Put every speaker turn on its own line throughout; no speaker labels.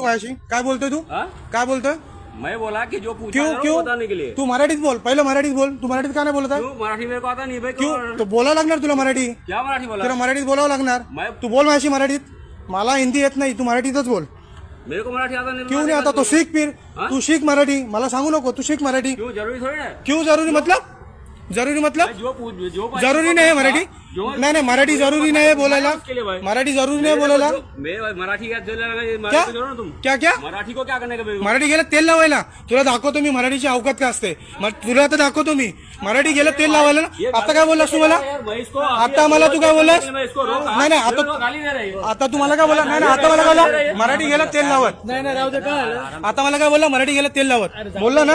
काय बोलतोय तू?
हाँ?
काय बोलतोय?
मैं बोला कि जो पूछा
क्यों क्यों?
वो बताने के लिए।
तू मराठीत बोल पहिलं मराठीत बोल. तू मराठीत का नाही बोलत आहे?
क्यों? मराठी मेरे को आता नहीं भाई
क्यों?
क्यों?
तो बोलावं लागणार तुला मराठी?
क्या मराठी बोला
तुला मराठीत बोलावं लागणार?
मैं
तू बोल माझ्याशी मराठीत. मला हिंदी येत नाही तू मराठीतच बोल.
मेरे को मराठी आता नहीं
क्यों नाही आता? तो शिक
हाँ?
तू शिक मराठी. मला सांगू नको तू शिक मराठी.
क्यों? जरूरी थोड़ी ना
क्यों जरुरी? मतलब? जरुरी मतलब?
जो
जरुरी नाही आहे मराठी?
जो
नाही नाही मराठी जरुरी नाही आहे बोलायला
भाई
मराठी जरुरी नाही बोलायला
मैं मराठी क्या दिल
क्या
मराठी को जोड़ो ना तुम।
क्या क्या?
मराठी को क्या करने का मेरे को?
मराठी गेलं तेल लावायला। तुला दाखवतो मी मराठीची अवकात काय असते. मग तुला आता दाखवतो मी मराठी गेलं तेल लावायला ना? आता काय बोललास तू मला?
यार, मैं इसको
आता मला तू काय बोललास? नाही नाही
को
आता
गाली दे रही
आता तू मला काय बोला नाही नाही आता मला काय बोला मराठी गेलं तेल लावत. नाही नाही राहू दे आता मला काय बोलला? मराठी गेलं तेल लावत. बोलला ना?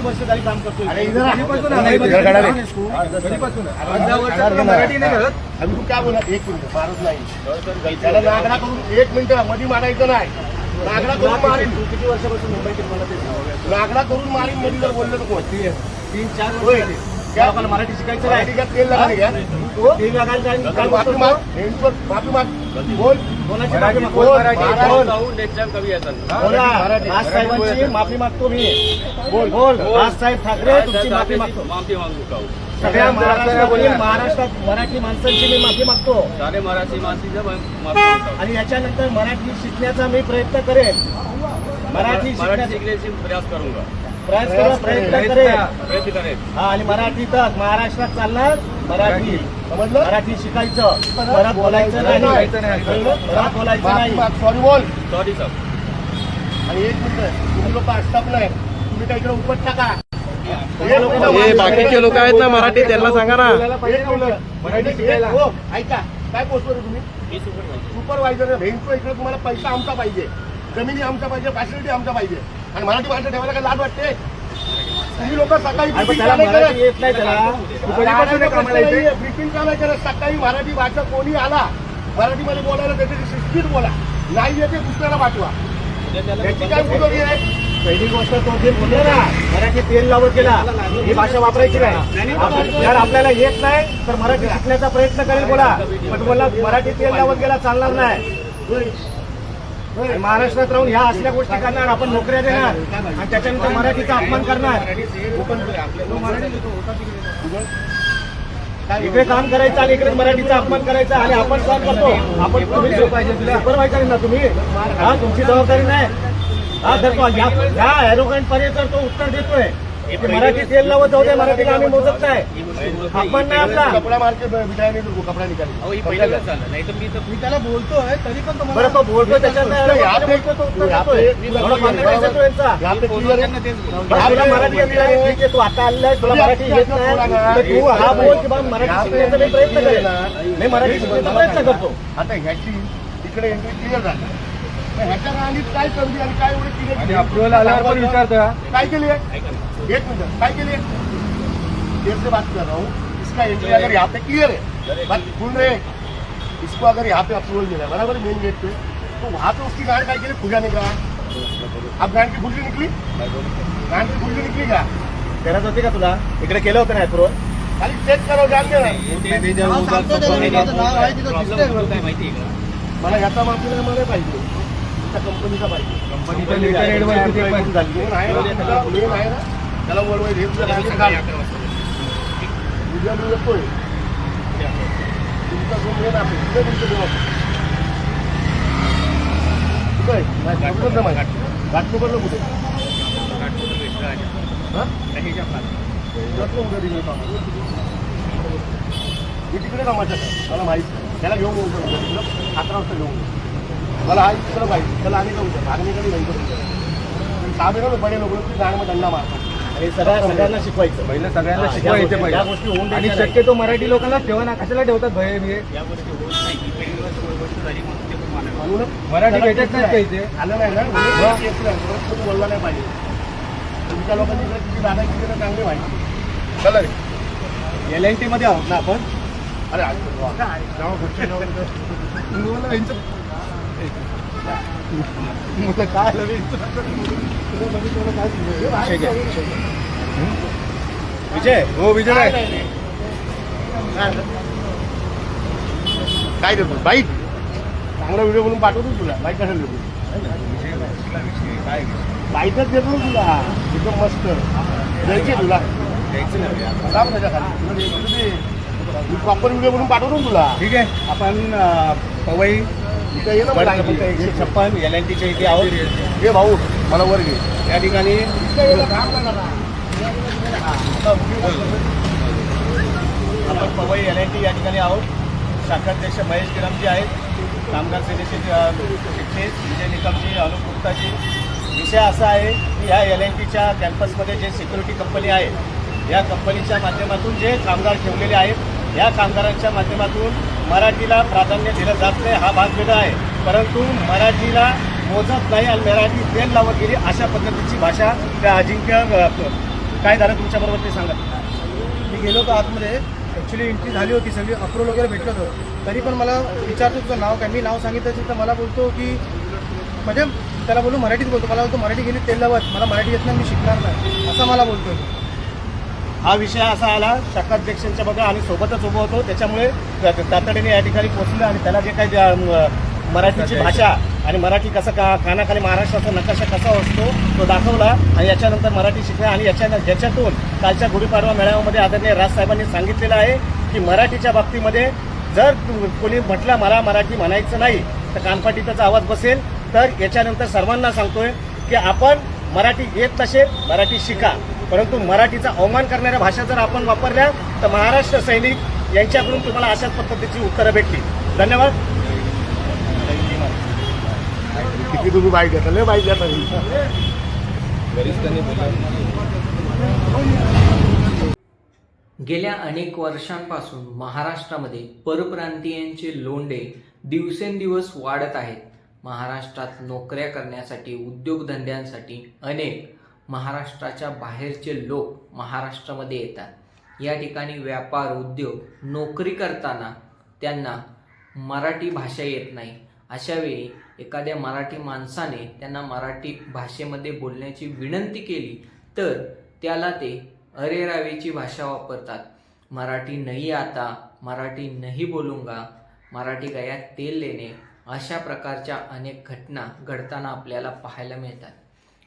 किती वर्ष झाली काम इधर मराठी नाही करत आम्ही तू काय बोला एक मिनिट. मारत नाही. त्याला नागडा करून एक मिनिटमध्ये मारायचं नाही. नागडा करून मारीन. तू किती वर्षापासून मुंबईत नागडा करून मारीन मध्ये जर बोललं तर कोण? तीन चार काय? मराठी शिकायचं
नहीं
माफी मागतो मी. बोल. बोल. राजसाहेब ठाकरे तुमची माफी मागतो.
माफी
सगळ्या महाराष्ट्रात मराठी माणसांची मी माफी मागतो.
सारे मराठी हूँ।
आणि याच्यानंतर मराठी शिकण्याचा मी प्रयत्न करेन. मराठी
मराठी
शिकण्याचा
प्रयास करूंगा
प्रयत्न
प्रयत्न करें.
हा आणि मराठीतच महाराष्ट्रात चालणार. मराठी. मराठी. शिकायचं. परत बोलायचं नाही. परत बोलायचं नाही. सॉरी बोल.
सॉरी सर
आणि एक मिनिट तुम्ही लोक आस्थापना आहे तुम्ही काही इकडे उपट टाका.
हे बाकीचे लोक आहेत ना मराठी त्यांना सांगा ना.
मराठी शिकायला. हो ऐका. काय पोचतो रे तुम्ही? सुपरवायझर भेंचो इकडे तुम्हाला पैसा आमचा पाहिजे. जमिनी आमचा पाहिजे फॅसिलिटी आमचा पाहिजे. आणि मराठी भाषा ठेवायला काय लाज वाटते? तुम्ही लोक सकाळी briefing का नाही करत? ब्रिफिंग का नाही करत सकाळी मराठी भाषा कोणी आला मराठीमध्ये बोलायला त्याच्याशी शिस्तीत बोला. नाही येते दुसऱ्याला पाठवा. त्याची काय बुजोरी आहे? पहिली गोष्ट तो जे बोलले ना मराठी तेल लावत गेला ही भाषा वापरायची नाही. जर आपल्याला येत नाही तर मराठी शिकण्याचा प्रयत्न करेल बोला. पण बोला मराठी तेल लावत गेला चालणार नाही. महाराष्ट्रात राहून ह्या असल्या गोष्टी करणार आपण नोकऱ्या देणार आणि त्याच्यानंतर मराठीचा अपमान करणार. इकडे काम करायचं आणि इकडे मराठीचा अपमान करायचा आणि आपण काम करतो. आपण तुम्ही सुपरवायझर ना तुम्ही. हा तुमची जबाबदारी नाही. हा धरतो तो. या एरोगंट पर्यंत तो उत्तर देतोय. मराठी तेल लावत जाऊ दे मराठीला आम्ही मोजत नाही. आपण नाही आपला. कपडा मार्के कपडा निघाले.
अहो, पहिल्यांदाच झालं नाही तर मी तर
मी त्याला बोलतोय तरी पण बरं तो बोलतोय त्याच्यात नाही आलं. यांचा. मराठी ठीक आहे, तू आता आलेला आहे, तुला मराठी येत नाही. तर तू हा बोल की बा मराठी शिकण्याचा मी प्रयत्न करेन. मी मराठी शिकण्याचा प्रयत्न करतो. आता ह्याची इकडे एंट्री क्लिअर झाली. ह्याच्या काय आणि काय एवढे
अप्रुव्हल आल्यावर पण विचारतो
काय केली एक मिनिट काय केली देर से बात कर रहा हूँ इसका एंट्री अगर यहाँ पे क्लियर है बात सुन रहे हैं? इसको अगर यहाँ पे अप्रूवल मिला है बराबर मेन गेट पे तो वहाँ पे उसकी गाड़ काय केली खुजा निघा अब गाड़ की खुर्जी निकली गाड़ की खुर्जी निकली का करत होती का तुला इकडे केलं होतं ना अप्रूवल खाली चेक करो
काय आहे का
मला ह्याचा माफीला मला पाहिजे त्या कंपनीचा पाहिजे त्याला हे तुझं राहिलं का? उद्या मी येतोय. तुमचा मेन आहे कुठे तुमचं देवा कुठे आहे? नाही, कुठं? जमा आहे? घाटकोपरला कुठे. मी तिकडे कामाच्या मला माहीत नाही. त्याला घेऊन अकरा वाजता घेऊन येऊ. मला हा तिकडं माहिती त्याला आम्ही जाऊ शकतो आम्ही कधी नाही साबेर बडे लोक गाणं दंडा मारतात.
हे सगळ्या सगळ्यांना शिकवायचं.
पहिलं सगळ्यांना शिकवा
या
येते
गोष्टी- या गोष्टी होऊन
पाहिजे आणि. शक्यतो मराठी लोकांना ठेवा ना कशाला ठेवतात भय
ही
मराठी भेटत नाही. इथे?
आलं नाही ना? नाही. बोलला पाहिजे. तुमच्या लोकांनी चांगली माहिती चला रे.
एल एन टी मध्ये आहोत ना आपण?
अरे
यांचं-
मला काय आलं रे? तुला बघितलं काय समजलं?
विषय घ्या, विषय घ्या. विजय? हो विजय.
काय. काय? काय देतो? बाईक चांगला व्हिडिओ बनवून पाठवतो तुला. बाईक कशाला देतो? बाईकच देतो तुला. एकदम मस्त. द्यायची तुला. द्यायची प्रॉपर व्हिडिओ बनवून पाठवतो तुला.
ठीक आहे. आपण पवई छप्पन एल एन टीच्या इथे आहोत.
ये भाऊ मला वर घे.
या ठिकाणी.
हा,
आपण पवई एल एन टी या ठिकाणी आहोत. शाखाध्यक्ष महेश गिरामजी आहेत. कामगार सेनेचे अ, शिक्षे विजय निकमजी अनुप गुप्ताजी. विषय असा आहे की ह्या एल एन टीच्या कॅम्पसमध्ये जे सिक्युरिटी कंपनी आहे या कंपनीच्या माध्यमातून जे कामगार ठेवलेले आहेत या कामगारांच्या माध्यमातून मराठीला प्राधान्य दिलं जात नाही हा भाग वेगळा आहे. परंतु मराठीला मोजत नाही आणि मराठी तेल लावत गेली अशा पद्धतीची भाषा त्या अजिंक्य काय झालं तुमच्याबरोबर ते सांगत
मी गेलो होतो आतमध्ये. ॲक्च्युली एंट्री झाली होती सगळी. अप्रूव्हल वगैरे भेटलं होतं. तरी पण मला विचारतो तुझं नाव काय? मी नाव सांगितलं असेल तर मला बोलतो की म्हणजे त्याला बोलू मराठीत बोलतो. मला बोलतो मराठी गेली तेल लावत. मला मराठी येत नाही मी शिकणार नाही. असं मला बोलतो.
हा विषय असा आला शाखाध्यक्षांच्या बघा आणि सोबतच उभं होतो. त्याच्यामुळे तातडीने या ठिकाणी पोहोचलं आणि त्याला जे काही मराठीची भाषा आणि मराठी कसं का कानाखाली महाराष्ट्राचा नकाशा कसा असतो तो दाखवला आणि याच्यानंतर मराठी शिकला आणि याच्या ज्याच्यातून कालच्या गुढीपाडवा मेळाव्यामध्ये आदरणीय राजसाहेबांनी सांगितलेलं आहे की मराठीच्या बाबतीमध्ये जर तु- कोणी म्हटलं मला मराठी म्हणायचं नाही तर कानपाटीचा आवाज बसेल. तर याच्यानंतर सर्वांना सांगतोय की आपण मराठी येत नसेल मराठी शिका. परंतु मराठीचा अवमान करणाऱ्या भाषा जर आपण वापरल्या तर महाराष्ट्र सैनिक यांच्याकडून तुम्हाला अशाच पद्धतीची उत्तरं भेटतील. धन्यवाद.
किती तुम्ही बाईक घेता लय बाईक घेता
गेल्या अनेक वर्षांपासून महाराष्ट्रामध्ये परप्रांतीयांचे लोंढे दिवसेंदिवस वाढत आहेत. महाराष्ट्रात नोकऱ्या करण्यासाठी उद्योगधंद्यांसाठी अनेक महाराष्ट्राच्या बाहेरचे लोक महाराष्ट्रामध्ये येतात. या ठिकाणी व्यापार उद्योग नोकरी करताना त्यांना मराठी भाषा येत नाही. अशावेळी एखाद्या मराठी माणसाने त्यांना मराठी भाषेमध्ये बोलण्याची विनंती केली तर त्याला ते अरेरावीची भाषा वापरतात. मराठी नाही आता मराठी नाही बोलूंगा मराठी गयात तेल लेणे अशा प्रकारच्या अनेक घटना घडताना आपल्याला पाहायला मिळतात.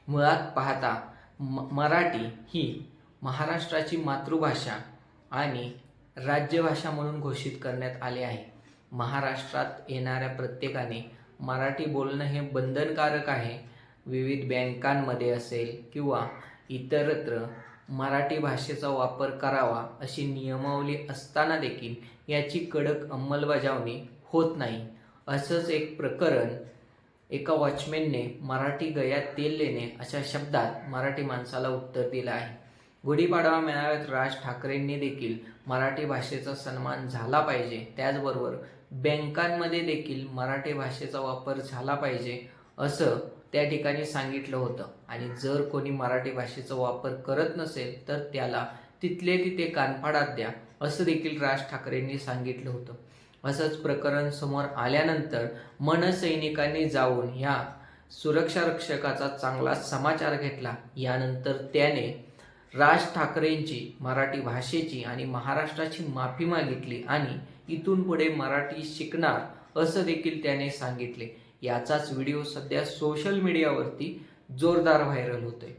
मुळात पाहता म मराठी ही महाराष्ट्राची मातृभाषा आणि राज्यभाषा म्हणून घोषित करण्यात आले आहे. महाराष्ट्रात येणाऱ्या प्रत्येकाने मराठी बोलणं हे बंधनकारक आहे. विविध बँकांमध्ये असेल किंवा इतरत्र मराठी भाषेचा वापर करावा अशी नियमावली असताना देखील याची कडक अंमलबजावणी होत नाही. असंच एक प्रकरण एका वॉचमॅनने मराठी गयात तेल लेणे अशा शब्दात मराठी माणसाला उत्तर दिलं आहे. गुढीपाडवा मेळाव्यात राज ठाकरेंनी देखील मराठी भाषेचा सन्मान झाला पाहिजे. त्याचबरोबर बँकांमध्ये देखील मराठी भाषेचा वापर झाला पाहिजे असं त्या ठिकाणी सांगितलं होतं. आणि जर कोणी मराठी भाषेचा वापर करत नसेल तर त्याला तिथले तिथे कानफाडात द्या असं देखील राज ठाकरेंनी सांगितलं होतं. असंच प्रकरण समोर आल्यानंतर मनसैनिकांनी जाऊन ह्या सुरक्षा रक्षकाचा चांगला समाचार घेतला. यानंतर त्याने राज ठाकरेंची मराठी भाषेची आणि महाराष्ट्राची माफी मागितली आणि इथून पुढे मराठी शिकणार असं देखील त्याने सांगितले. याचाच व्हिडिओ सध्या सोशल मीडियावरती जोरदार व्हायरल होतोय.